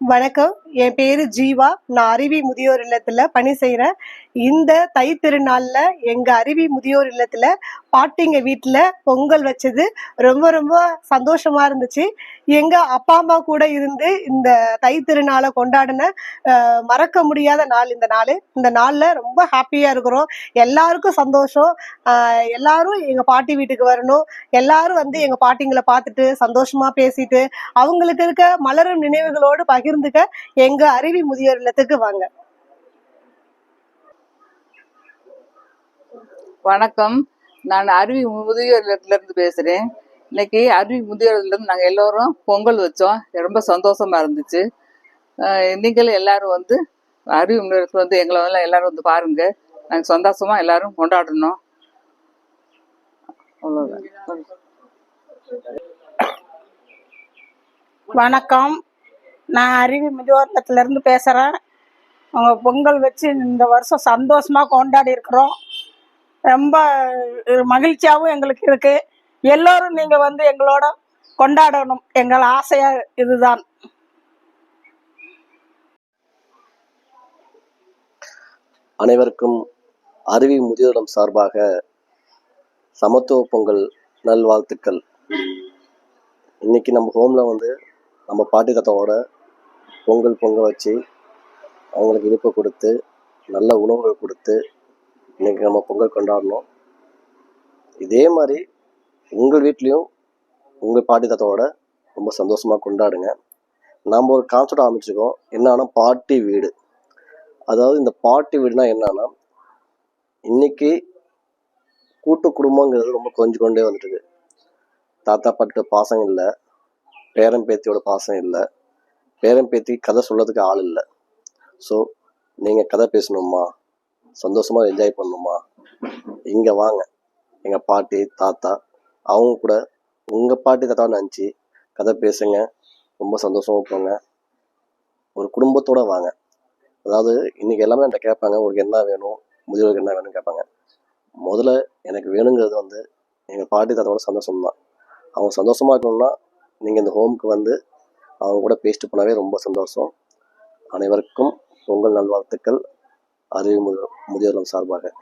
வணக்கம். என் பேரு ஜீவா. நான் அருவி முதியோர் இல்லத்துல பணி செய்யறேன் இந்த தை திருநாளில் எங்கள் அருவி முதியோர் இல்லத்தில் பாட்டிங்க வீட்டில் பொங்கல் வச்சது ரொம்ப ரொம்ப சந்தோஷமா இருந்துச்சு. எங்கள் அப்பா அம்மா கூட இருந்து இந்த தை திருநாளை கொண்டாடின மறக்க முடியாத நாள் இந்த நாள். இந்த நாளில் ரொம்ப ஹாப்பியாக இருக்கிறோம். எல்லாருக்கும் சந்தோஷம். எல்லாரும் எங்கள் பாட்டி வீட்டுக்கு வரணும். எல்லாரும் வந்து எங்கள் பாட்டிங்களை பார்த்துட்டு சந்தோஷமாக பேசிட்டு அவங்களுக்கு இருக்க மலரும் நினைவுகளோடு பகிர்ந்துக்க எங்கள் அருவி முதியோர் இல்லத்துக்கு வாங்க. வணக்கம். நான் அருவி முதியோர் பேசுகிறேன் இன்னைக்கு அருவி முதியோர் நாங்கள் எல்லோரும் பொங்கல் வச்சோம். ரொம்ப சந்தோஷமாக இருந்துச்சு. நீங்களும் எல்லாரும் வந்து அருவி முதியோரத்தில் வந்து எங்களை எல்லாம் எல்லாரும் வந்து பாருங்க. நாங்கள் சந்தோஷமாக எல்லாரும் கொண்டாடணும். அவ்வளோதான் வணக்கம். நான் அருவி முதியோரத்துலேருந்து பேசுகிறேன் பொங்கல் வச்சு இந்த வருஷம் சந்தோஷமாக கொண்டாடி இருக்கிறோம். ரொம்ப மகிழ்ச்சியாகவும் எங்களுக்கு இருக்கு. எல்லோரும் நீங்க வந்து எங்களோட கொண்டாடணும். எங்கள் ஆசையா இதுதான். அனைவருக்கும் அருவி முதியோரம் சார்பாக சமத்துவ பொங்கல் நல்வாழ்த்துக்கள். இன்னைக்கு நம்ம ஹோமில் வந்து நம்ம பாட்டி தத்தோட பொங்கல் பொங்க வச்சு அவங்களுக்கு இனிப்பு கொடுத்து நல்ல உணவுகள் கொடுத்து இன்னைக்கு நம்ம பொங்கல் கொண்டாடணும். இதே மாதிரி உங்கள் வீட்லேயும் உங்கள் பாட்டி தாத்தாவோட ரொம்ப சந்தோஷமாக கொண்டாடுங்க. நாம் ஒரு கான்செப்ட் ஆரம்பிச்சிருக்கோம். என்னன்னா பாட்டி வீடு. அதாவது இந்த பாட்டி வீடுனா என்னன்னா இன்னைக்கு கூட்டு குடும்பங்கிறது ரொம்ப கொஞ்சம் கொண்டே வந்துட்டு தாத்தா பாட்டு பாசம் இல்லை. பேரன் பேத்தியோட பாசம் இல்லை. பேரன் பேத்தி கதை சொல்கிறதுக்கு ஆள் இல்லை. ஸோ நீங்கள் கதை பேசணுமா? சந்தோஷமாக என்ஜாய் பண்ணணுமா இங்கே வாங்க. எங்கள் பாட்டி தாத்தா அவங்க கூட உங்கள் பாட்டி தாத்தா நினச்சி கதை பேசுங்க. ரொம்ப சந்தோஷமாக போங்க. ஒரு குடும்பத்தோடு வாங்க. அதாவது இன்றைக்கி எல்லாமே என்கிட்ட கேட்பாங்க உங்களுக்கு என்ன வேணும்? முதியோருக்கு என்ன வேணும்னு கேட்பாங்க. முதல்ல எனக்கு வேணுங்கிறது வந்து எங்கள் பாட்டி தாத்தாவோட சந்தோஷம் தான் அவங்க சந்தோஷமாக இருக்கணும்னா நீங்கள் இந்த ஹோமுக்கு வந்து அவங்க கூட பேசிட்டு போனாவே ரொம்ப சந்தோஷம். அனைவருக்கும் பொங்கல் நல்வாழ்த்துக்கள். அறிவு முதியோர் முதியோர்கள் சார்பாக